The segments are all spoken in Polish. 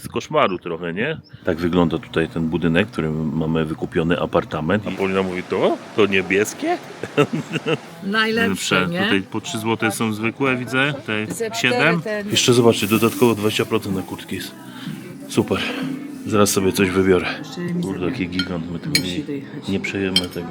z koszmaru trochę, nie? Tak wygląda tutaj ten budynek, w którym mamy wykupiony apartament. A Paulina mówi, to? To niebieskie? Najlepsze, nie? Tutaj po 3 zł są zwykłe, widzę. Zeptery 7. ten- Jeszcze zobaczcie, dodatkowo 20% na kurtki jest. Super. Zaraz sobie coś wybiorę. Kurde, jaki gigant, my tego nie, nie przejemy tego.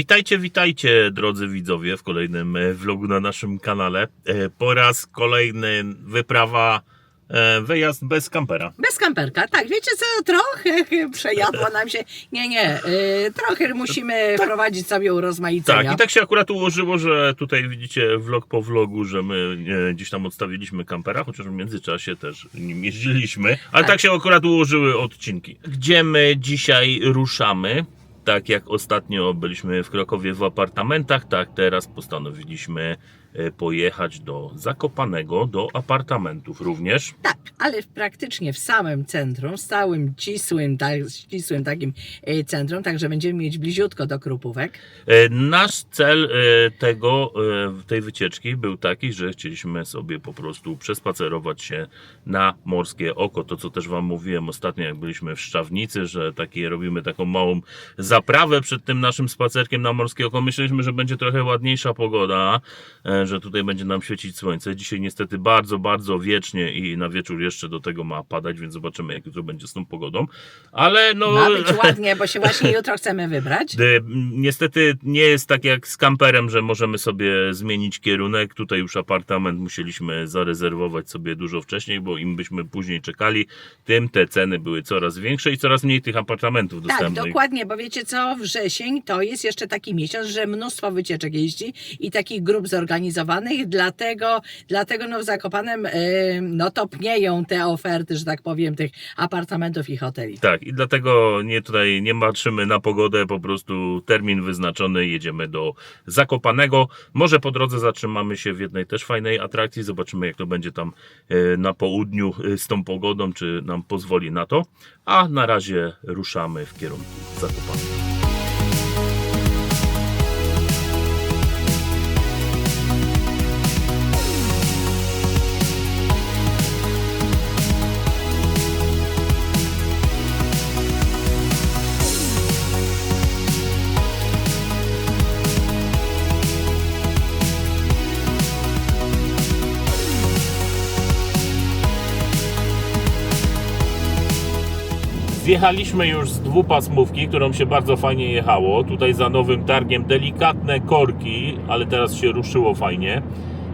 Witajcie, witajcie drodzy widzowie w kolejnym e, vlogu na naszym kanale. E, Po raz kolejny wyprawa, e, wyjazd bez kampera. Bez kamperka, tak, wiecie co, trochę przejadło nam się, nie, nie, trochę musimy wprowadzić sobie urozmaicenia. Tak, i tak się akurat ułożyło, że tutaj widzicie vlog po vlogu, że my gdzieś tam odstawiliśmy kampera, chociaż w międzyczasie też nim jeździliśmy, ale tak, Tak. się akurat ułożyły odcinki. Gdzie my dzisiaj ruszamy? Tak jak ostatnio byliśmy w Krakowie w apartamentach, tak teraz postanowiliśmy pojechać do Zakopanego, do apartamentów również. Tak, ale praktycznie w samym centrum, stałym, ścisłym, tak, ścisłym takim y, centrum, także będziemy mieć bliziutko do Krupówek. E, Nasz cel e, tego, e, tej wycieczki był taki, że chcieliśmy sobie po prostu przespacerować się na morskie oko. To, co też Wam mówiłem ostatnio, jak byliśmy w Szczawnicy, że takie robimy taką małą zaprawę przed tym naszym spacerkiem na morskie oko. Myśleliśmy, że będzie trochę ładniejsza pogoda, e, że tutaj będzie nam świecić słońce. Dzisiaj niestety bardzo, bardzo wiecznie i na wieczór jeszcze do tego ma padać, więc zobaczymy, jak jutro będzie z tą pogodą. Ale no... Ma być ładnie, bo się właśnie jutro chcemy wybrać. E, Niestety nie jest tak jak z kamperem, że możemy sobie zmienić kierunek. Tutaj już apartament musieliśmy zarezerwować sobie dużo wcześniej, bo im byśmy później czekali, tym te ceny były coraz większe i coraz mniej tych apartamentów Tak, dostępnych. dokładnie, bo wiecie co, wrzesień to jest jeszcze taki miesiąc, że mnóstwo wycieczek jeździ i takich grup zorganizowanych, dlatego, dlatego no w Zakopanem y, no topnieją te oferty, że tak powiem, tych apartamentów i hoteli. Tak, i dlatego nie tutaj nie patrzymy na pogodę, po prostu termin wyznaczony, jedziemy do Zakopanego. Może po drodze zatrzymamy się w jednej też fajnej atrakcji, zobaczymy jak to będzie tam e, na południu e, z tą pogodą, czy nam pozwoli na to. A na razie ruszamy w kierunku Zakopanego. Zjechaliśmy już z dwupasmówki, którą się bardzo fajnie jechało. Tutaj za nowym targiem delikatne korki, ale teraz się ruszyło fajnie.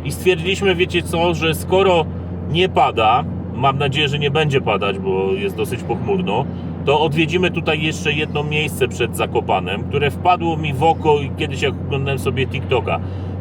I stwierdziliśmy, wiecie co, że skoro nie pada, mam nadzieję, że nie będzie padać, bo jest dosyć pochmurno, to odwiedzimy tutaj jeszcze jedno miejsce przed Zakopanem, które wpadło mi w oko i kiedyś jak oglądałem sobie TikToka.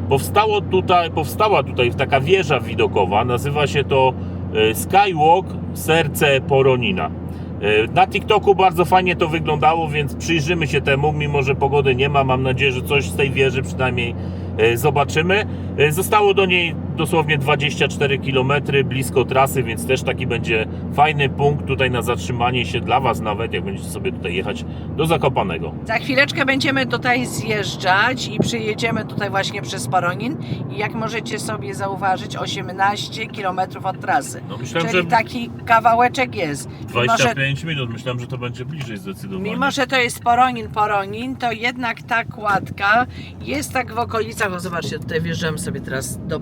Powstało tutaj, powstała tutaj taka wieża widokowa, nazywa się to e, Skywalk Serce Poronina. E, Na TikToku bardzo fajnie to wyglądało, więc przyjrzymy się temu, mimo że pogody nie ma. Mam nadzieję, że coś z tej wieży przynajmniej e, zobaczymy. E, Zostało do niej dosłownie 24 km blisko trasy, więc też taki będzie fajny punkt tutaj na zatrzymanie się dla Was nawet, jak będziecie sobie tutaj jechać do Zakopanego. Za chwileczkę będziemy tutaj zjeżdżać i przyjedziemy tutaj właśnie przez Poronin i jak możecie sobie zauważyć 18 km od trasy. No, myślałem, Czyli że taki kawałeczek jest. Mimo, że 25 minut, myślałem, że to będzie bliżej zdecydowanie. Mimo, że to jest Poronin, Poronin, to jednak ta kładka jest tak w okolicach, o zobaczcie, tutaj wjeżdżamy sobie teraz do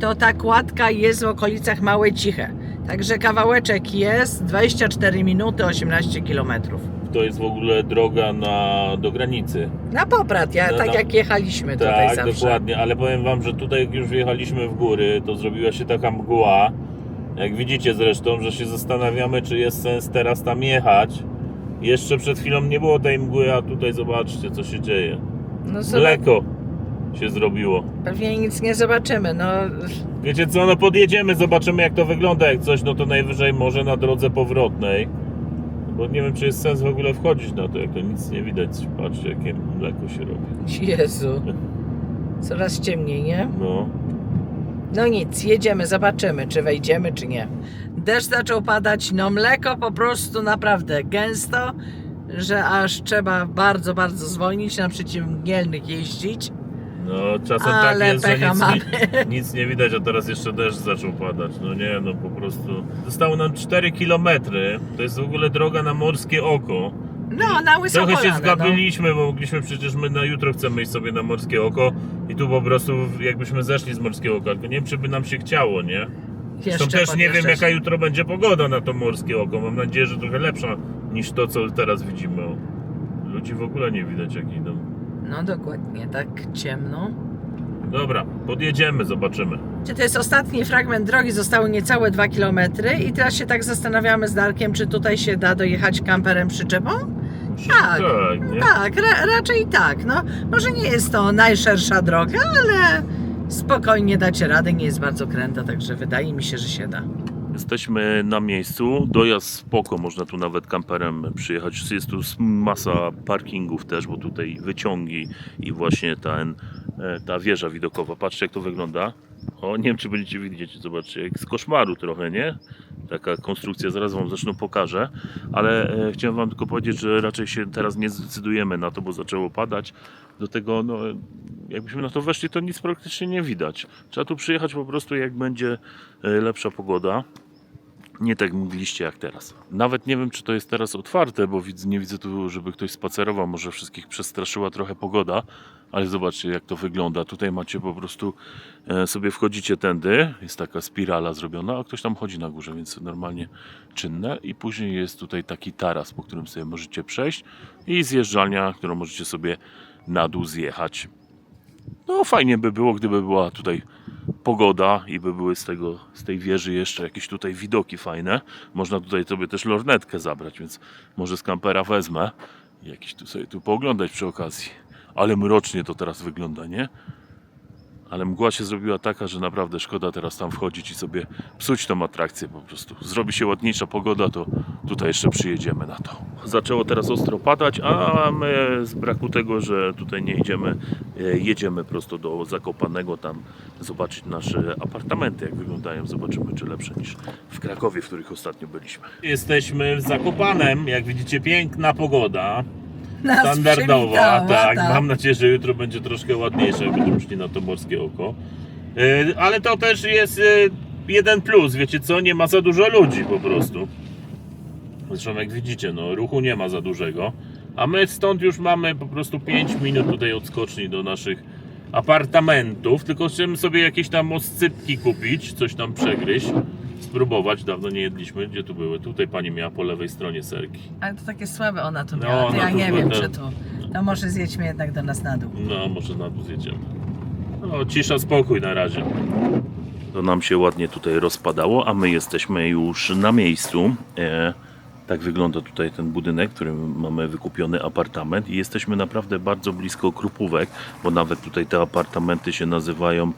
To ta kładka jest w okolicach Małe Ciche. Także kawałeczek jest, 24 minuty, 18 kilometrów. To jest w ogóle droga na, do granicy. Na poprat, ja, No, tak no. jak jechaliśmy tutaj Tak, zawsze. dokładnie, ale powiem Wam, że tutaj jak już wjechaliśmy w góry, to zrobiła się taka mgła, jak widzicie zresztą, że się zastanawiamy, czy jest sens teraz tam jechać. Jeszcze przed chwilą nie było tej mgły, a tutaj zobaczcie, co się dzieje. No zobacz, Mleko się zrobiło. pewnie nic nie zobaczymy, no Wiecie co, no podjedziemy, zobaczymy jak to wygląda, jak coś, no to najwyżej może na drodze powrotnej. Bo nie wiem, czy jest sens w ogóle wchodzić na to, jak to nic nie widać. Patrzcie, jakie mleko się robi. Jezu. Coraz ciemniej, nie? No. No nic, jedziemy, zobaczymy, czy wejdziemy, czy nie. deszcz zaczął padać, no mleko po prostu naprawdę gęsto, że aż trzeba bardzo, bardzo zwolnić, na przeciwmgielnych jeździć. No czasem Ale tak jest, że pecha nic, mamy. nie, nic nie widać, a teraz jeszcze deszcz zaczął padać. No nie, no po prostu. Zostało nam 4 km. To jest w ogóle droga na morskie oko. No, na Trochę się polanę, zgabiliśmy, bo mogliśmy przecież my na jutro chcemy iść sobie na morskie oko i tu po prostu jakbyśmy zeszli z morskiego oka, tylko nie wiem czy by nam się chciało, nie? No, Zresztą jeszcze też nie wiem podjeżdżać. jaka jutro będzie pogoda na to morskie oko. Mam nadzieję, że trochę lepsza niż to co teraz widzimy. O, Ludzi w ogóle nie widać jak idą. No dokładnie, tak ciemno. Dobra, podjedziemy, zobaczymy. Czy To jest ostatni fragment drogi, zostały niecałe 2 km i teraz się tak zastanawiamy z Darkiem, czy tutaj się da dojechać kamperem przyczepą? Tak. Tak? Tak, ra raczej tak. No, może nie jest to najszersza droga, ale spokojnie dacie radę, nie jest bardzo kręta, także wydaje mi się, że się da. Jesteśmy na miejscu, dojazd spoko, można tu nawet kamperem przyjechać. Jest tu masa parkingów też, bo tutaj wyciągi i właśnie ten, e, ta wieża widokowa. Patrzcie jak to wygląda. O, nie wiem czy będziecie widzieć, zobaczcie, jak z koszmaru trochę, nie? Taka konstrukcja, zaraz Wam zresztą pokażę, ale e, chciałem Wam tylko powiedzieć, że raczej się teraz nie zdecydujemy na to, bo zaczęło padać. Do tego, no, jakbyśmy na to weszli, to nic praktycznie nie widać. Trzeba tu przyjechać po prostu, jak będzie e, lepsza pogoda. Nie tak mgliście jak teraz. Nawet nie wiem, czy to jest teraz otwarte, bo nie widzę tu, żeby ktoś spacerował. Może wszystkich przestraszyła trochę pogoda, ale zobaczcie, jak to wygląda. Tutaj macie po prostu e, sobie wchodzicie tędy, jest taka spirala zrobiona, a ktoś tam chodzi na górze, więc normalnie czynne. I później jest tutaj taki taras, po którym sobie możecie przejść i zjeżdżalnia, którą możecie sobie na dół zjechać. No fajnie by było, gdyby była tutaj pogoda i by były z, tego, z tej wieży jeszcze jakieś tutaj widoki fajne. Można tutaj sobie też lornetkę zabrać, więc może z kampera wezmę jakiś tu sobie tu pooglądać przy okazji. Ale mrocznie to teraz wygląda, nie? Ale mgła się zrobiła taka, że naprawdę szkoda teraz tam wchodzić i sobie psuć tą atrakcję po prostu. Zrobi się ładniejsza pogoda, to tutaj jeszcze przyjedziemy na to. Zaczęło teraz ostro padać, a my z braku tego, że tutaj nie idziemy, e, jedziemy prosto do Zakopanego tam zobaczyć nasze apartamenty, jak wyglądają. Zobaczymy, czy lepsze niż w Krakowie, w których ostatnio byliśmy. Jesteśmy w Zakopanem, jak widzicie piękna pogoda. Nas Standardowa, przywitała, tak. Mam nadzieję, że jutro będzie troszkę ładniejsze, jak będziemy szli na to morskie oko. Yy, Ale to też jest yy, jeden plus, wiecie co? Nie ma za dużo ludzi po prostu. Zresztą jak widzicie, no ruchu nie ma za dużego. A my stąd już mamy po prostu 5 minut tutaj od skoczni do naszych apartamentów. Tylko chcemy sobie jakieś tam oscypki kupić, coś tam przegryźć, spróbować. Dawno nie jedliśmy. Gdzie tu były? Tutaj pani miała po lewej stronie serki. Ale to takie słabe ona tu No, miała, to ona ja tu nie wiem, tak. czy tu. To może zjedźmy jednak do nas na dół. No, może na dół zjedziemy. No, cisza, spokój na razie. To nam się ładnie tutaj rozpadało, a my jesteśmy już na miejscu. E, tak wygląda tutaj ten budynek, w którym mamy wykupiony apartament i jesteśmy naprawdę bardzo blisko Krupówek, bo nawet tutaj te apartamenty się nazywają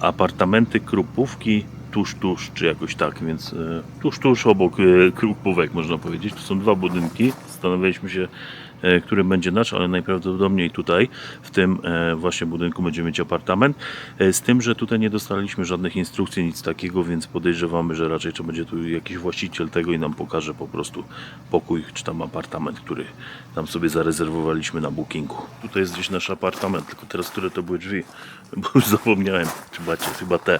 apartamenty Krupówki tuż, tuż, czy jakoś tak, więc e, tuż, tuż obok e, Krupówek można powiedzieć. Tu są dwa budynki. Zastanawialiśmy się, e, który będzie nasz, ale najprawdopodobniej tutaj, w tym właśnie budynku będziemy mieć apartament. Z tym, że tutaj nie dostaliśmy żadnych instrukcji, nic takiego, więc podejrzewamy, że raczej to będzie tu jakiś właściciel tego i nam pokaże po prostu pokój czy tam apartament, który tam sobie zarezerwowaliśmy na bookingu. Tutaj jest gdzieś nasz apartament, tylko teraz które to były drzwi, bo już zapomniałem, czy macie chyba te.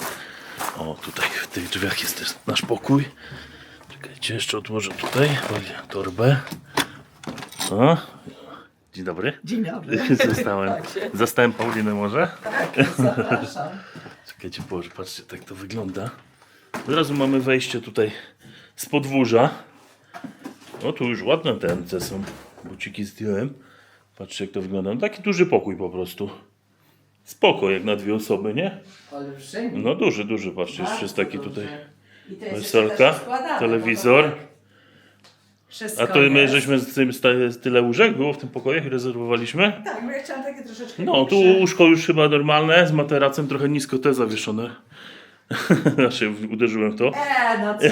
O, tutaj w tych drzwiach jest też nasz pokój. Czekajcie, jeszcze odłożę tutaj torbę. O, dzień dobry. Dzień dobry. Zostałem, zastałem Paulinę może? Zapraszam. Czekajcie, Boże, patrzcie, tak to wygląda. Od razu mamy wejście tutaj z podwórza. O, tu już ładne te, te są. Buciki zdjąłem. Patrzcie, jak to wygląda. No, taki duży pokój po prostu. Spoko, jak na dwie osoby, nie? Olbrzymi. No duży, duży, patrzcie, jest taki Bardzo tutaj. I to jest konsolka, jeszcze też składane, telewizor. bo to tak Wszystko A to my jest. żeśmy z tym sta- tyle łóżek było w tym pokoju, jak rezerwowaliśmy. Tak, bo ja chciałam takie troszeczkę No, tu większe. łóżko już chyba normalne, z materacem trochę nisko te zawieszone. znaczy, uderzyłem w to. E, no co.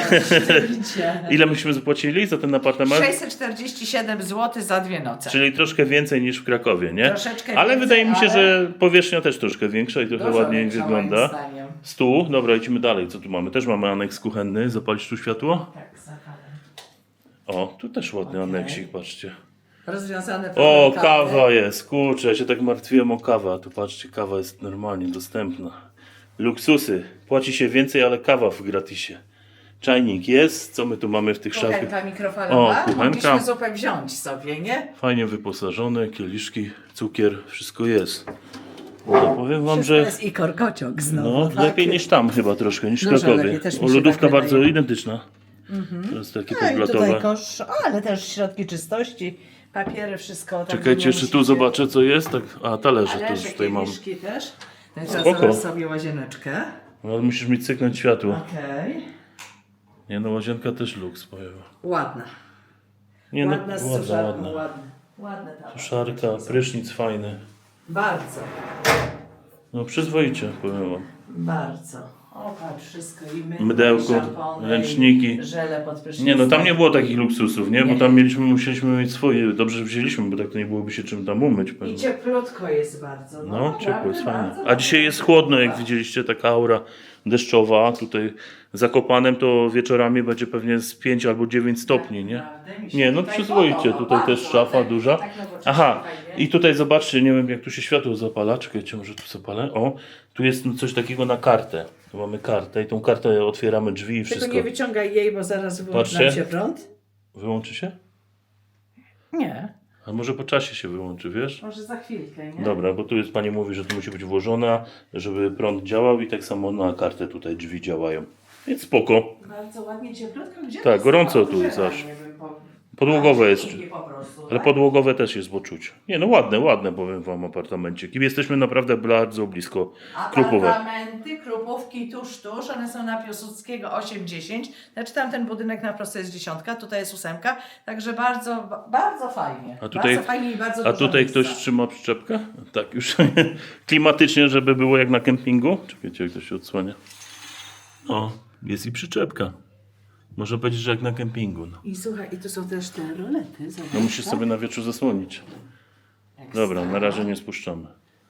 Ile myśmy zapłacili za ten apartament? 647 zł za dwie noce. Czyli troszkę więcej niż w Krakowie, nie? Troszeczkę ale więcej, wydaje mi się, ale- że powierzchnia też troszkę większa i trochę ładniej wygląda. Stół, dobra, idźmy dalej. Co tu mamy? Też mamy aneks kuchenny. Zapalić tu światło? Tak, zapalę. O, tu też ładny Okej. aneksik, patrzcie. Rozwiązane O, kawy. kawa jest, kurczę, ja się tak martwiłem o kawę, a tu patrzcie, kawa jest normalnie dostępna. Luksusy, płaci się więcej, ale kawa w gratisie. Czajnik jest, co my tu mamy w tych szafach? Kuchenka mikrofalowa. O, kuchenka. Mogliśmy zupę wziąć sobie, nie? Fajnie wyposażone, kieliszki, cukier, wszystko jest. No, powiem wam, Wszystko że jest i korkociąg znowu. no, tak? lepiej niż tam chyba troszkę, niż w Dużo Krakowie. lepiej, też mi O, się lodówka tak bardzo wydaje. identyczna. To jest takie No i tutaj kosz, ale też środki czystości, papiery, wszystko. tak Czekajcie, nie jeszcze tu musicie- zobaczę co jest. Tak, a talerze też Talerze, tutaj mam. kieliszki też. Także Spoko. zaraz sobie łazieneczkę. No, ale musisz mi cyknąć światło. Okej. Nie no, łazienka też luks, powiem. Ładna. Nie no, ładna z ładna, suszarką, ładna. ładna. Ładne tam. Prysznic fajny. Bardzo, No przyzwoicie, powiem wam. bardzo. O, patrz, wszystko i mydełko, Mydełko, szampony, ręczniki. i żele pod prysznicem. Nie no, tam nie było takich luksusów, nie? Bo Nie. tam mieliśmy, musieliśmy mieć swoje. Dobrze że wzięliśmy, bo tak to nie byłoby się czym tam umyć I pewnie. cieplutko jest bardzo. No, No, ciepło naprawdę jest fajnie. bardzo A dzisiaj jest chłodno, jak Tak. widzieliście, taka aura deszczowa. Tutaj zakopanem to wieczorami będzie pewnie z 5 albo 9 stopni, nie? Naprawdę mi się Nie, no tutaj przyzwoicie, podoba, tutaj też szafa duża. Tak nowocześnie, Aha, fajnie. i tutaj zobaczcie, nie wiem jak tu się światło zapala, czekajcie, może tu zapalę. O, tu jest coś takiego na kartę. Tu mamy kartę i tą kartę otwieramy drzwi i Tylko wszystko. nie wyciągaj jej, bo zaraz wyłączy Patrzcie. się prąd. Wyłączy się? Nie, A może po czasie się wyłączy, wiesz? może za chwilkę, nie? Dobra, bo tu jest, pani mówi, że to musi być włożona, żeby prąd działał i tak samo na kartę tutaj drzwi działają. Więc spoko. Bardzo ładnie cieplutko. Gdzie Tak, to gorąco tu jest aż. po- Podłogowe jest. po prostu, Ale tak? podłogowe też jest, bo czuć. Nie no, ładne, ładne powiem wam apartamencik. I jesteśmy naprawdę bardzo blisko Krupowe. Apartamenty, Krupówki tuż, tuż, one są na Piłsudskiego 8-10. Znaczy tam ten budynek na prosto jest dziesiątka, tutaj jest ósemka, także bardzo, ba- bardzo fajnie. A tutaj- bardzo fajnie i bardzo A tutaj miejsca. ktoś trzyma przyczepkę? Tak, już klimatycznie, żeby było jak na kempingu. Czekajcie, jak to się odsłania. O, jest i przyczepka. Można powiedzieć, że jak na kempingu. No, I słuchaj, i tu są też te rolety, zobacz. no musisz tak? sobie na wieczór zasłonić. Ekstra. Dobra, na razie nie spuszczamy.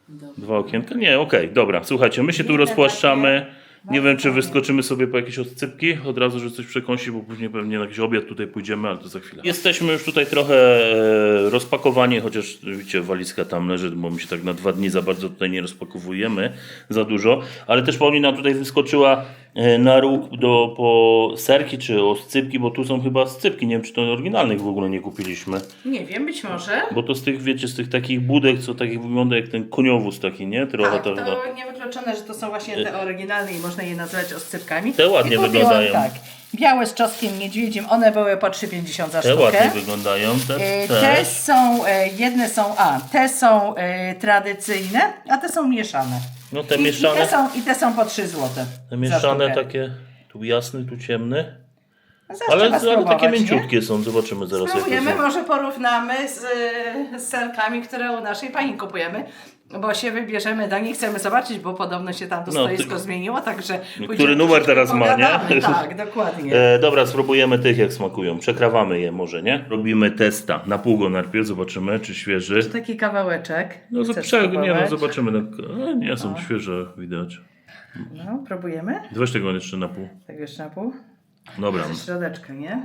Dobra. Dwa okienka? Nie, okej, dobra. Słuchajcie, my się tu rozpłaszczamy. Nie wiem, czy wyskoczymy sobie po jakieś odsypki, od razu, że coś przekąsi, bo później pewnie na jakiś obiad tutaj pójdziemy, ale to za chwilę. Jesteśmy już tutaj trochę e, rozpakowani, chociaż widzicie, walizka tam leży, bo my się tak na dwa dni za bardzo tutaj nie rozpakowujemy, za dużo. Ale też Paulina tutaj wyskoczyła na róg do, po serki czy oscypki, bo tu są chyba scypki. Nie wiem, czy to oryginalnych w ogóle nie kupiliśmy. Nie wiem, być może. Bo to z tych, wiecie, z tych takich budek, co takich wygląda jak ten koniowóz taki, nie? Trochę Tak, to, to niewykluczone, że to są właśnie te oryginalne i można je nazwać oscypkami. Te ładnie wyglądają. Tak, białe z czosnkiem niedźwiedzim, one były po 3,50 za Te sztukę. ładnie wyglądają, te E. Te są, e, jedne są, a, te są e, tradycyjne, a te są mieszane. No te I, mieszane, I te są, i te są po 3 zł. te mieszane takie, tu jasny, tu ciemny. Ale, ale takie mięciutkie są, zobaczymy zaraz jak to Spróbujemy, może porównamy z, z serkami, które u naszej pani kupujemy. Bo się wybierzemy do nich, chcemy zobaczyć, bo podobno się tam to No, stoisko ty- zmieniło, także... Który numer teraz ma, nie? Tak, dokładnie. E, dobra, spróbujemy tych jak smakują. Przekrawamy je może, nie? Robimy testa. Na pół go najpierw, zobaczymy czy świeży. Taki kawałeczek. No, prze, nie, no zobaczymy. No, e, nie są świeże, widać. No, próbujemy. Weź tego jeszcze na pół. Tak wiesz na pół. Dobra. Ze środeczka, nie?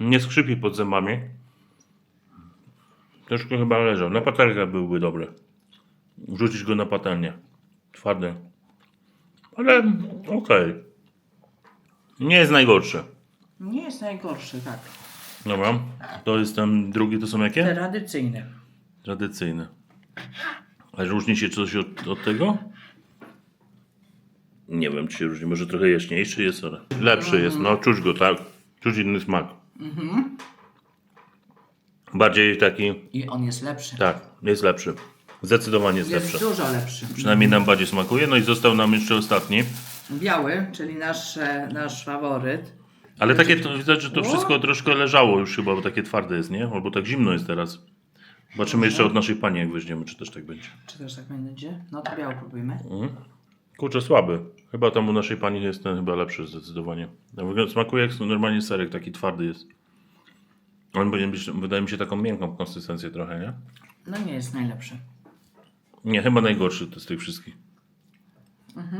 Nie skrzypi pod zębami. Troszkę chyba leżał. Na patelnię byłby dobry. Wrzucić go na patelnię. Twardy. Ale okej. Nie jest najgorszy. Nie jest najgorszy, tak. Dobra. To jest ten drugi, to są jakie? Tradycyjny. Tradycyjne. A różni się coś od, od tego? Nie wiem, czy się różni. Może trochę jaśniejszy jest, ale lepszy jest. No, czuć go, tak. Czuć inny smak. Bardziej taki, I on jest lepszy. tak, jest lepszy. Zdecydowanie jest, Jest lepszy. dużo lepszy. Przynajmniej nam bardziej smakuje. No i został nam jeszcze ostatni. Biały, czyli nasz, nasz faworyt. Ale takie to widać, że to wszystko troszkę leżało już chyba, bo takie twarde jest, nie? Albo tak zimno jest teraz. Zobaczymy jeszcze od naszej pani, jak weźmiemy, czy też tak będzie. Czy też tak będzie? No to biały próbujmy. Kurczę, słaby. Chyba tam u naszej pani jest ten chyba lepszy zdecydowanie. Smakuje jak normalnie serek, taki twardy jest. On powinien być, wydaje mi się, taką miękką konsystencję trochę, nie? No nie jest najlepszy. Nie, chyba najgorszy to z tych wszystkich.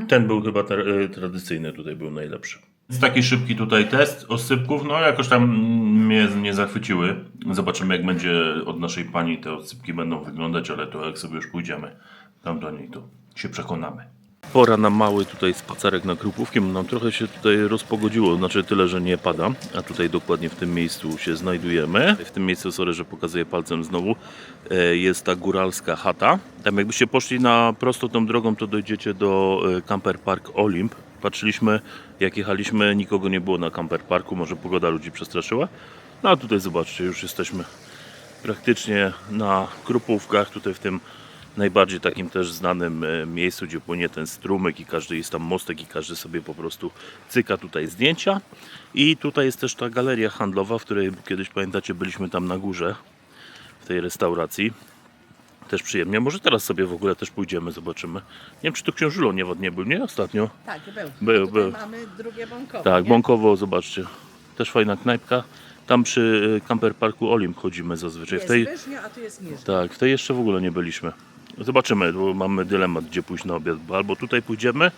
Ten był chyba tra- y, tradycyjny, tutaj był najlepszy. Jest taki szybki tutaj test oscypków, no jakoś tam mnie nie zachwyciły. Zobaczymy jak będzie od naszej pani te oscypki będą wyglądać, ale to jak sobie już pójdziemy tam do niej, to się przekonamy. Pora na mały tutaj spacerek na Krupówki, nam trochę się tutaj rozpogodziło, znaczy tyle, że nie pada, a tutaj dokładnie w tym miejscu się znajdujemy. W tym miejscu, sorry, że pokazuję palcem znowu, e, jest ta góralska chata. Tam jakbyście poszli na prosto tą drogą, to dojdziecie do e, Camper Park Olimp. Patrzyliśmy, jak jechaliśmy, nikogo nie było na Camper Parku, może pogoda ludzi przestraszyła. No a tutaj zobaczcie, już jesteśmy praktycznie na Krupówkach, tutaj w tym najbardziej takim też znanym e, miejscu, gdzie płynie ten strumyk i każdy jest tam mostek i każdy sobie po prostu cyka tutaj zdjęcia. I tutaj jest też ta galeria handlowa, w której kiedyś pamiętacie byliśmy tam na górze w tej restauracji. Też przyjemnie. Może teraz sobie w ogóle też pójdziemy, zobaczymy. Nie wiem, czy to książulo niewodnie był, nie? Ostatnio. Tak, był. Był, Tutaj był. mamy drugie bąkowe. Tak, nie? Bąkowo, zobaczcie. Też fajna knajpka. Tam przy e, Camper Parku Olimp chodzimy zazwyczaj. Jest W tej, wyżnio, a tu jest niżej. tak, w tej jeszcze w ogóle nie byliśmy. Zobaczymy, bo mamy dylemat, gdzie pójść na obiad. Bo Albo tutaj pójdziemy,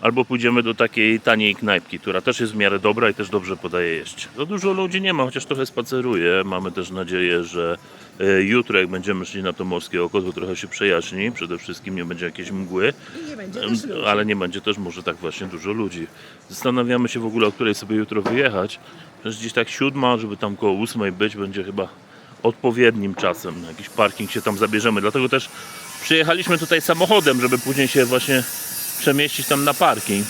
albo pójdziemy do takiej taniej knajpki, która też jest w miarę dobra i też dobrze podaje jeść. Za dużo ludzi nie ma, chociaż trochę spaceruje. Mamy też nadzieję, że e, jutro, jak będziemy szli na to morskie oko, to trochę się przejaśni. Przede wszystkim nie będzie jakiejś mgły. Nie będzie. Ale nie będzie też może tak właśnie dużo ludzi. Zastanawiamy się w ogóle, o której sobie jutro wyjechać. Przecież gdzieś tak siódma, żeby tam koło ósmej być, będzie chyba odpowiednim czasem. Na jakiś parking się tam zabierzemy. Dlatego też przyjechaliśmy tutaj samochodem, żeby później się właśnie przemieścić tam na parking.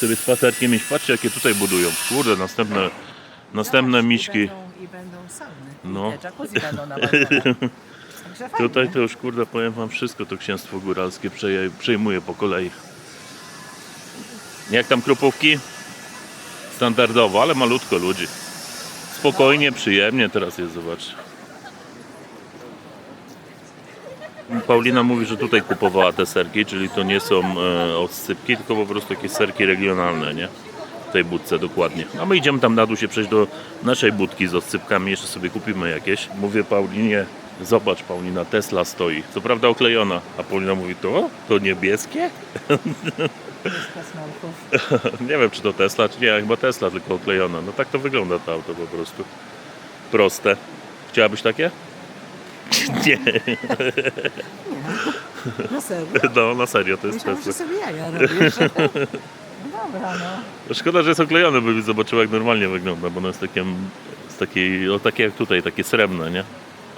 Sobie spacerkiem iść. Patrzcie, jakie tutaj budują. Kurde, następne, następne miśki. I będą sauny. No. I te jacuzzi będą na balkonach. Także fajnie. Tutaj to już kurde powiem wam wszystko to księstwo góralskie przeje- przejmuje po kolei. Jak tam krupówki? Standardowo, ale malutko ludzi. Spokojnie, przyjemnie teraz jest, zobacz. Paulina mówi, że tutaj kupowała te serki, czyli to nie są e, odsypki, tylko po prostu takie serki regionalne, nie? W tej budce dokładnie. A my idziemy tam na dół się przejść do naszej budki z odsypkami, jeszcze sobie kupimy jakieś. Mówię Paulinie, zobacz Paulina, Tesla stoi. Co prawda oklejona, a Paulina mówi, to? To niebieskie? Nie wiem, czy to Tesla, czy nie, chyba Tesla, tylko oklejona. No tak to wygląda to auto po prostu. Proste. Chciałabyś takie? Nie, No serio? no na serio, to jest Myślałam, że Tesla. sobie jaja robisz. No Dobra, no. Szkoda, że jest oklejone, by zobaczyła jak normalnie wygląda, bo ono jest takie, z takiej, o takie jak tutaj, takie srebrne, nie?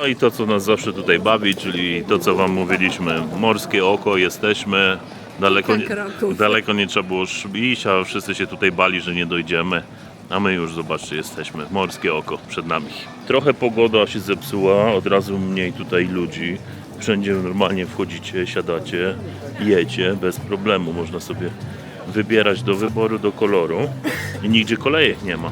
No i to, co nas zawsze tutaj bawi, czyli to, co Wam mówiliśmy. Morskie oko, jesteśmy. Daleko nie, Kilka kroków. daleko nie trzeba było iść, a wszyscy się tutaj bali, że nie dojdziemy. A my już, zobaczcie, jesteśmy. Morskie oko przed nami. Trochę pogoda się zepsuła, od razu mniej tutaj ludzi. Wszędzie normalnie wchodzicie, siadacie, jecie bez problemu. Można sobie wybierać do wyboru, do koloru i nigdzie kolejek nie ma.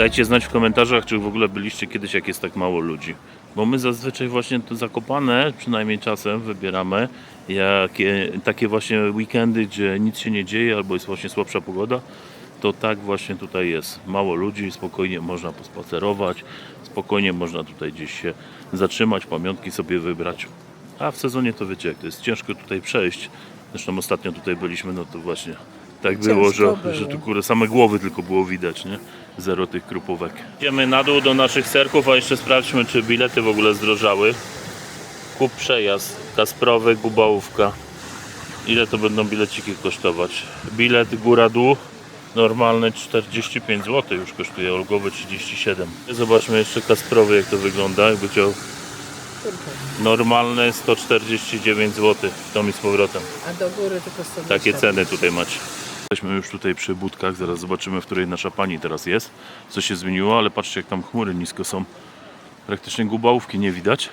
Dajcie znać w komentarzach, czy w ogóle byliście kiedyś, jak jest tak mało ludzi. Bo my zazwyczaj właśnie to zakopane, przynajmniej czasem wybieramy jakie, takie właśnie weekendy, gdzie nic się nie dzieje albo jest właśnie słabsza pogoda. To tak właśnie tutaj jest. Mało ludzi, spokojnie można pospacerować, spokojnie można tutaj gdzieś się zatrzymać, pamiątki sobie wybrać. A w sezonie to wiecie, jak to jest ciężko tutaj przejść. Zresztą ostatnio tutaj byliśmy, no to właśnie tak było, że, Ciężko że było. tu kurde same głowy tylko było widać, nie? Zero tych krupówek. Idziemy na dół do naszych serków, a jeszcze sprawdźmy, czy bilety w ogóle zdrożały. Kup przejazd, Kasprowy, Gubałówka. Ile to będą bileciki kosztować? Bilet góra-dół normalny 45 zł już kosztuje, olgowy 37. Zobaczmy jeszcze Kasprowy jak to wygląda, jakby chciał normalny 149 zł w tom i z powrotem. A do góry tylko 120. Takie ceny tutaj macie. Jesteśmy już tutaj przy budkach, zaraz zobaczymy, w której nasza pani teraz jest. Co się zmieniło, ale patrzcie jak tam chmury nisko są. Praktycznie gubałówki nie widać.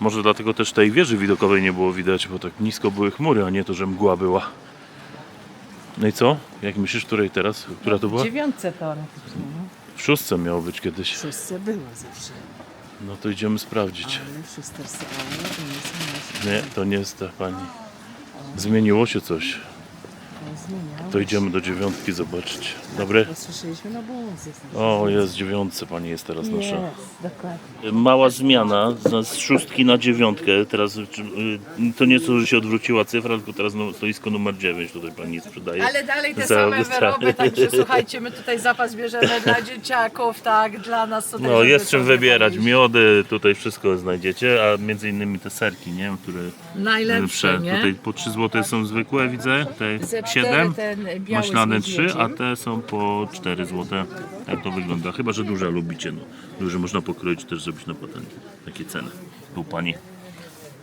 Może dlatego też tej wieży widokowej nie było widać, bo tak nisko były chmury, a nie to, że mgła była. No i co? Jak myślisz, której teraz? Która to była? Dziewiątce teoretycznie. no. W szóstce miało być kiedyś. Wszyscy było zawsze. No to idziemy sprawdzić. Ale to nie Nie, to nie jest ta pani. Zmieniło się coś. Zmieniało. To idziemy do dziewiątki zobaczyć. Dobry? Słyszeliśmy na błąd. O, jest dziewiątce pani jest teraz nasza. Jest, dokładnie. Mała zmiana z- z szóstki na dziewiątkę. Teraz y, to nie co, że się odwróciła cyfra, tylko teraz no, stoisko numer 9 tutaj pani sprzedaje. Ale dalej te Za- same za- wyroby, także słuchajcie, my tutaj zapas bierzemy dla dzieciaków, tak, dla nas tutaj. No żeby jest czym sobie wybierać. Miody, tutaj wszystko znajdziecie, a między innymi te serki, nie? Które Najlepsze, prze- nie? tutaj po 3 zł są zwykłe, widzę. Ze 7, cztery ten biały maślane z 3, a te są po 4 zł. Tak to wygląda. Chyba, że duże lubicie. No. Duże można pokroić też, zrobić na patent. Takie ceny. Tu pani.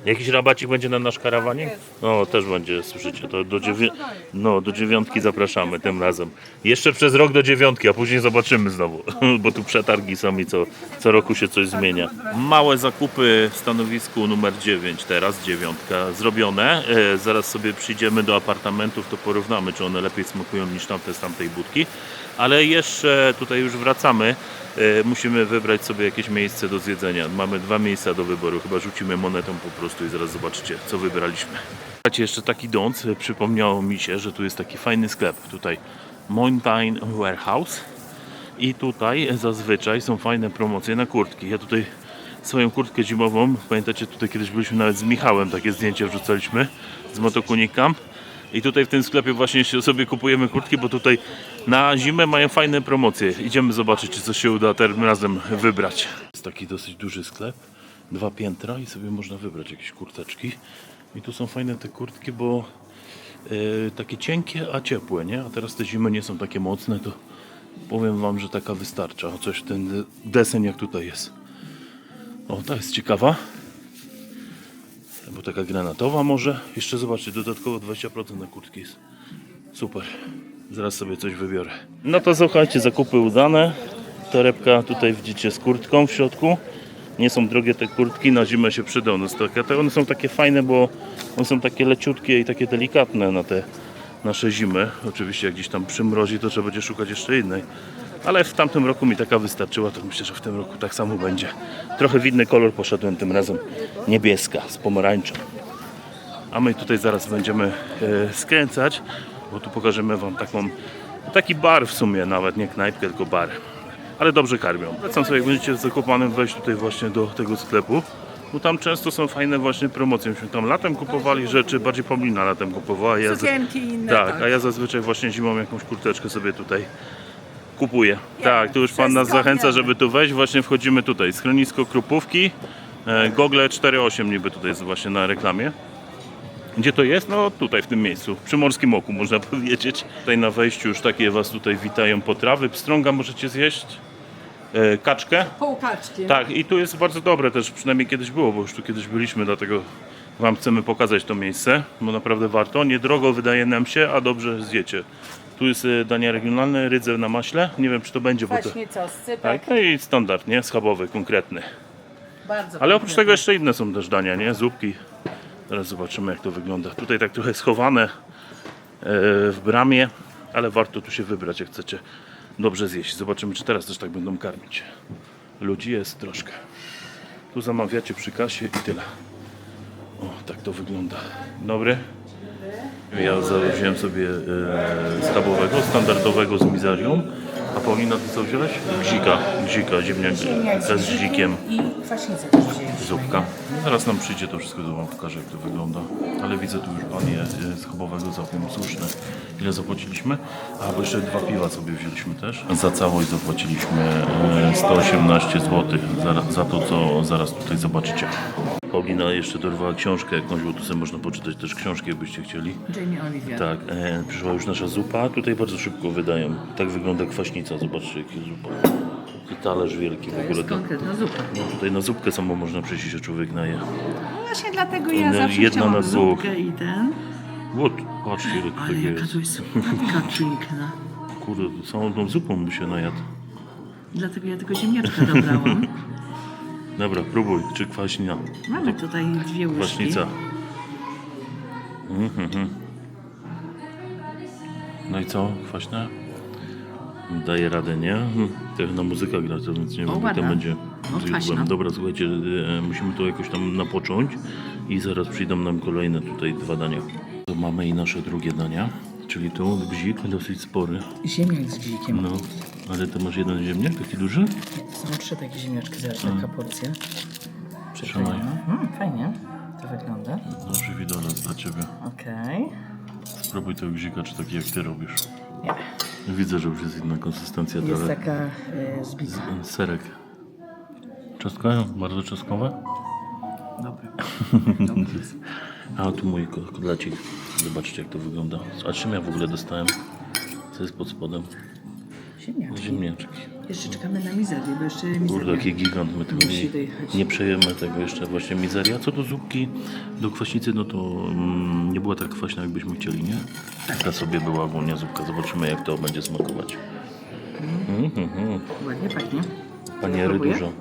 Jakiś rabacik będzie na nasz karawanie? O, też będzie, słyszycie, to do, dziewię... no, do dziewiątki zapraszamy tym razem. Jeszcze przez rok do dziewiątki, a później zobaczymy znowu, bo tu przetargi są i co, co roku się coś zmienia. Małe zakupy w stanowisku numer 9 teraz, dziewiątka, zrobione. E, zaraz sobie przyjdziemy do apartamentów, to porównamy, czy one lepiej smakują niż tamte z tamtej budki. Ale jeszcze tutaj już wracamy. E, musimy wybrać sobie jakieś miejsce do zjedzenia. Mamy dwa miejsca do wyboru, chyba rzucimy monetą po prostu i zaraz zobaczycie, co wybraliśmy. Słuchajcie, jeszcze taki dąc, e, przypomniało mi się, że tu jest taki fajny sklep, tutaj Mountain Warehouse i tutaj zazwyczaj są fajne promocje na kurtki. Ja tutaj swoją kurtkę zimową, pamiętacie, tutaj kiedyś byliśmy nawet z Michałem, takie zdjęcie wrzucaliśmy z Motokuni. I tutaj w tym sklepie właśnie sobie kupujemy kurtki, bo tutaj na zimę mają fajne promocje. Idziemy zobaczyć, czy coś się uda tym razem wybrać. Jest taki dosyć duży sklep, dwa piętra i sobie można wybrać jakieś kurteczki. I tu są fajne te kurtki, bo e, takie cienkie, a ciepłe, nie? A teraz te zimy nie są takie mocne, to powiem Wam, że taka wystarcza. O coś ten deseń jak tutaj jest. O, ta jest ciekawa. Bo taka granatowa może. Jeszcze zobaczcie, dodatkowo 20% na kurtki jest. Super. Zaraz sobie coś wybiorę. No to słuchajcie, zakupy udane. Torebka tutaj widzicie z kurtką w środku. Nie są drogie te kurtki, na zimę się przydą. Te- one są takie fajne, bo one są takie leciutkie i takie delikatne na te nasze zimy. Oczywiście jak gdzieś tam przymrozi, to trzeba będzie szukać jeszcze innej. Ale w tamtym roku mi taka wystarczyła, to myślę, że w tym roku tak samo będzie. Trochę w inny kolor poszedłem tym razem. Niebieska z pomarańczą. A my tutaj zaraz będziemy e, skręcać, bo tu pokażemy Wam taką, taki bar w sumie, nawet nie knajpkę, tylko bar. Ale dobrze karmią. Polecam sobie, jak będziecie w Zakopanem, wejść tutaj właśnie do tego sklepu, bo tam często są fajne właśnie promocje. Myśmy tam latem kupowali rzeczy, bardziej Paulina latem kupowała. Ja Sukienki inne, tak, tak. a ja zazwyczaj właśnie zimą jakąś kurteczkę sobie tutaj kupuję. Tak, tu już Pan nas wszystko zachęca, wiemy. żeby tu wejść. Właśnie wchodzimy tutaj. Schronisko Krupówki. E, Google 4.8 niby tutaj jest właśnie na reklamie. Gdzie to jest? No tutaj w tym miejscu, przy Morskim Oku można powiedzieć. Tutaj na wejściu już takie Was tutaj witają potrawy. Pstrąga możecie zjeść. E, kaczkę. Półkaczki. Tak, i tu jest bardzo dobre też, przynajmniej kiedyś było, bo już tu kiedyś byliśmy, dlatego Wam chcemy pokazać to miejsce, bo naprawdę warto. Niedrogo wydaje nam się, a dobrze zjecie. Tu jest e, dania regionalne, rydze na maśle. Nie wiem, czy to będzie, bo to... Kwaśnica, scypek. Tak, no i standard, nie? Schabowy, konkretny. Bardzo Ale oprócz tego jeszcze inne są też dania, nie? Zupki. Teraz zobaczymy, jak to wygląda. Tutaj tak trochę schowane e, w bramie, ale warto tu się wybrać, jak chcecie dobrze zjeść. Zobaczymy, czy teraz też tak będą karmić. Ludzi jest troszkę. Tu zamawiacie przy kasie i tyle. O, tak to wygląda. Dobry. Ja założyłem sobie e, schabowego, standardowego z mizarią. A Paulina, ty co wziąłeś? Gzika, gzika, ziemniak z dzikiem. I kwaśnicę też wzięliśmy. Zupka. Zaraz nam przyjdzie to wszystko, to wam pokażę jak to wygląda. Ale widzę tu już panie e, schabowego całkiem słuszne. Ile zapłaciliśmy? A, bo jeszcze dwa piwa sobie wzięliśmy też. Za całość zapłaciliśmy e, 118 zł za, za to, co zaraz tutaj zobaczycie. Paulina jeszcze dorwała książkę jakąś, bo tu sobie można poczytać też książki, jakbyście chcieli. Jamie Oliver. Tak, e, przyszła już nasza zupa. Tutaj bardzo szybko wydają. Tak wygląda kwaśnica. Zobaczcie, jaki zupa. I talerz wielki w To ogóle. jest konkretna zupa. No, tutaj na zupkę samą można przyjść się człowiek naje. No właśnie dlatego ja No, zawsze jedna na dwóch. zupkę i ten. Łód, patrzcie ile Ale tutaj jaka jest. to jest słodka piękna. Kurde, całą tą zupą by się najadł. Dlatego ja tylko ziemniaczkę dobrałam. Dobra, próbuj, czy kwaśnia? Mamy tutaj dwie łyżki. Kwaśnica. Mhm. No i co, kwaśna? Daje radę, nie? Hmm, Techno muzyka gra, to więc nie wiem, jak to ładna. będzie. No, z kwaśna. YouTube'em. Dobra, słuchajcie, e, musimy to jakoś tam napocząć i zaraz przyjdą nam kolejne tutaj dwa dania. To mamy i nasze drugie dania, czyli tu bzik dosyć spory. Ziemniak z bzikiem. No, ale to masz jeden ziemniak, taki duży? Są trzy takie ziemniaczki, zobacz, taka porcja. Trzymaj. Mm, fajnie to wygląda. Może widoczne dla Ciebie. Okej. Spróbuj tego bzika, czy taki jak Ty robisz. Nie. Widzę, że już jest inna konsystencja Jest trochę. taka y, zbita. Serek. Czosnkowe? Bardzo czosnkowe? Dobra. A tu mój ko- kotlecik. Zobaczcie jak to wygląda. A czym ja w ogóle dostałem? Co jest pod spodem? Ziemniaczki. Ziemniaczki. Jeszcze czekamy na mizerię, bo jeszcze Kurde, mizeria. jaki gigant. My tego Musi nie, dojechać. nie przejemy tego jeszcze właśnie mizeria. Co do zupki, do kwaśnicy, no to mm, nie była tak kwaśna jakbyśmy chcieli, nie? Taka sobie była ogólnie zupka. Zobaczymy jak to będzie smakować. Mhm, mhm. Ładnie pachnie. Paniery Próbuję? dużo.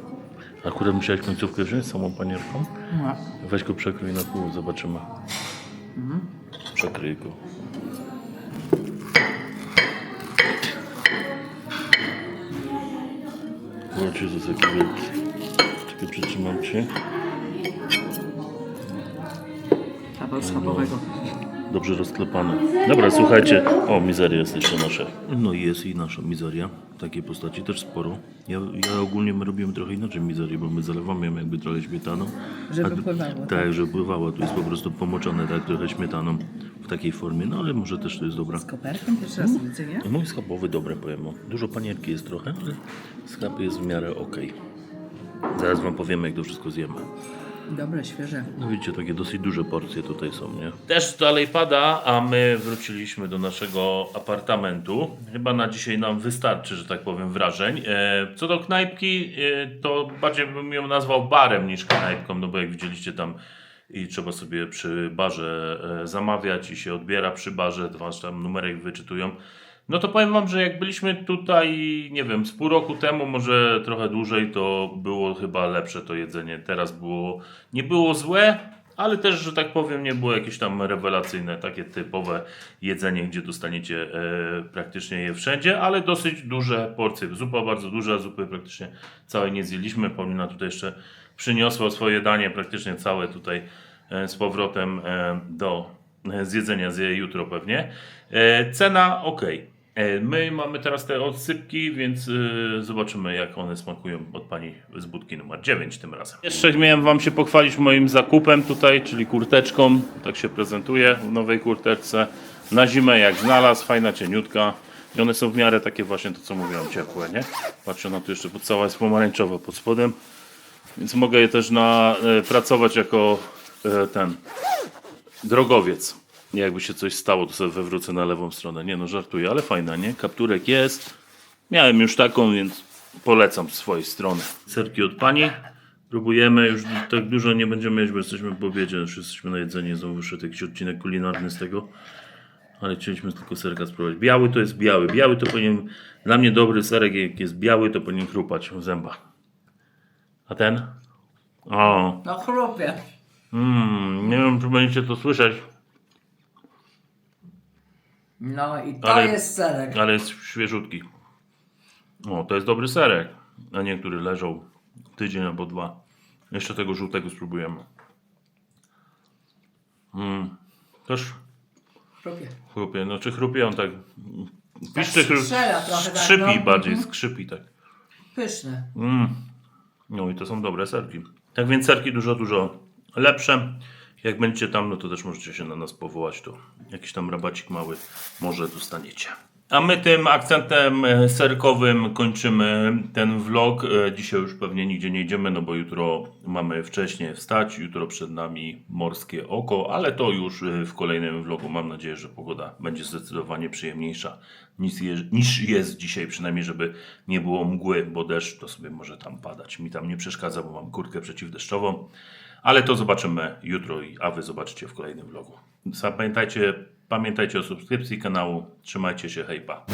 Akurat musiałeś końcówkę wziąć z samą panierką. No. Weź go przekrój na pół, zobaczymy. Przekryj go. Zobaczcie, to jest taki wielki. Czekaj, przytrzymam cię. Kawał schabowego. Dobrze rozklepane. Dobra, słuchajcie. O, mizeria jest jeszcze nasza. No i jest i nasza mizeria. Takiej postaci też sporo. Ja, ja ogólnie my robimy trochę inaczej mizerię, bo my zalewamy ją jakby trochę śmietaną. Żeby A pływało, Tak, tak. żeby pływało. Tu jest po prostu pomoczone tak trochę śmietaną w takiej formie. No ale może też to jest dobra. Z koperkiem pierwszy raz widzę, nie? Mój schabowy dobre powiem. Dużo panierki jest trochę, ale schab jest w miarę ok. Zaraz wam powiemy jak to wszystko zjemy. Dobre, świeże. No widzicie, takie dosyć duże porcje tutaj są, nie? Też dalej pada, a my wróciliśmy do naszego apartamentu. Chyba na dzisiaj nam wystarczy, że tak powiem, wrażeń. E, co do knajpki, e, to bardziej bym ją nazwał barem niż knajpką, no bo jak widzieliście tam i trzeba sobie przy barze e, zamawiać i się odbiera przy barze, wasz tam numerek wyczytują. No to powiem wam, że jak byliśmy tutaj, nie wiem, z pół roku temu, może trochę dłużej, to było chyba lepsze to jedzenie. Teraz było, nie było złe, ale też, że tak powiem, nie było jakieś tam rewelacyjne, takie typowe jedzenie, gdzie dostaniecie e, praktycznie je wszędzie, ale dosyć duże porcje. Zupa bardzo duża, zupy praktycznie całej nie zjedliśmy. Paulina tutaj jeszcze przyniosła swoje danie, praktycznie całe tutaj e, z powrotem e, do e, zjedzenia, zje jutro pewnie. Cena ok. My mamy teraz te odsypki, więc zobaczymy jak one smakują od pani z budki numer 9 tym razem. Jeszcze miałem wam się pochwalić moim zakupem tutaj, czyli kurteczką. Tak się prezentuje w nowej kurteczce. Na zimę jak znalazł, fajna cieniutka. I one są w miarę takie właśnie to co mówiłem, ciepłe, nie? Patrzcie, ona tu jeszcze pod- cała jest pomarańczowa pod spodem. Więc mogę je też na, e, pracować jako e, ten drogowiec. Jakby się coś stało, to sobie wywrócę na lewą stronę. Nie no, żartuję, ale fajna, nie? Kapturek jest. Miałem już taką, więc polecam z swojej strony. Serki od pani. Próbujemy, już tak dużo nie będziemy jeść, bo jesteśmy po obiedzie, już jesteśmy na jedzenie, znowu wyszedł jakiś odcinek kulinarny z tego. Ale chcieliśmy tylko serka spróbować. Biały to jest biały. Biały to powinien, dla mnie dobry serek, jak jest biały, to powinien chrupać w zębach. A ten? O, No chrupie. mm, nie wiem, czy będziecie to słyszeć, No i to Ale- jest serek. ale jest świeżutki. O, to jest dobry serek. A niektóry leżą tydzień albo dwa. Jeszcze tego żółtego spróbujemy. Mm, też Chrupie. chrupie. No czy chrupie on tak... Piszczy, chru- strzela trochę, tak, skrzypi no. bardziej, skrzypi tak. Pyszne. Mm. No i to są dobre serki. Tak więc serki dużo, dużo lepsze. Jak będziecie tam, no to też możecie się na nas powołać, to jakiś tam rabacik mały może dostaniecie. A my tym akcentem e, serkowym kończymy ten vlog. E, Dzisiaj już pewnie nigdzie nie idziemy, no bo jutro mamy wcześniej wstać. Jutro przed nami morskie oko, ale to już e, w kolejnym vlogu. Mam nadzieję, że pogoda będzie zdecydowanie przyjemniejsza niż jest, niż jest dzisiaj, przynajmniej żeby nie było mgły, bo deszcz to sobie może tam padać. Mi tam nie przeszkadza, bo mam kurtkę przeciwdeszczową. Ale to zobaczymy jutro, a wy zobaczycie w kolejnym vlogu. Pamiętajcie, pamiętajcie o subskrypcji kanału. Trzymajcie się, hejpa.